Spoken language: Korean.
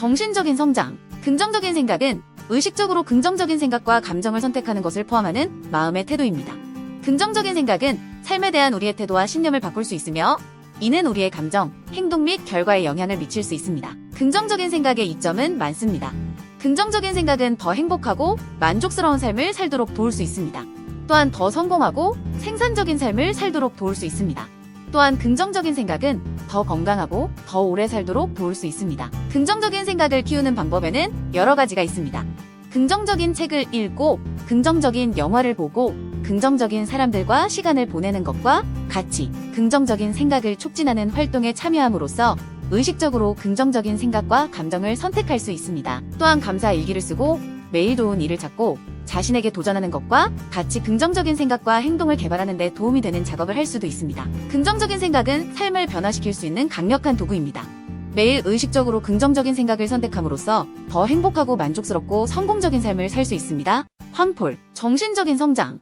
정신적인 성장. 긍정적인 생각은 의식적으로 긍정적인 생각과 감정을 선택하는 것을 포함하는 마음의 태도입니다. 긍정적인 생각은 삶에 대한 우리의 태도와 신념을 바꿀 수 있으며 이는 우리의 감정, 행동 및 결과에 영향을 미칠 수 있습니다. 긍정적인 생각의 이점은 많습니다. 긍정적인 생각은 더 행복하고 만족스러운 삶을 살도록 도울 수 있습니다. 또한 더 성공하고 생산적인 삶을 살도록 도울 수 있습니다. 또한 긍정적인 생각은 더 건강하고 더 오래 살도록 도울 수 있습니다. 긍정적인 생각을 키우는 방법에는 여러 가지가 있습니다. 긍정적인 책을 읽고, 긍정적인 영화를 보고, 긍정적인 사람들과 시간을 보내는 것과 같이 긍정적인 생각을 촉진하는 활동에 참여함으로써 의식적으로 긍정적인 생각과 감정을 선택할 수 있습니다. 또한 감사 일기를 쓰고 매일 좋은 일을 찾고 자신에게 도전하는 것과 같이 긍정적인 생각과 행동을 개발하는 데 도움이 되는 작업을 할 수도 있습니다. 긍정적인 생각은 삶을 변화시킬 수 있는 강력한 도구입니다. 매일 의식적으로 긍정적인 생각을 선택함으로써 더 행복하고 만족스럽고 성공적인 삶을 살 수 있습니다. 황폴, 정신적인 성장.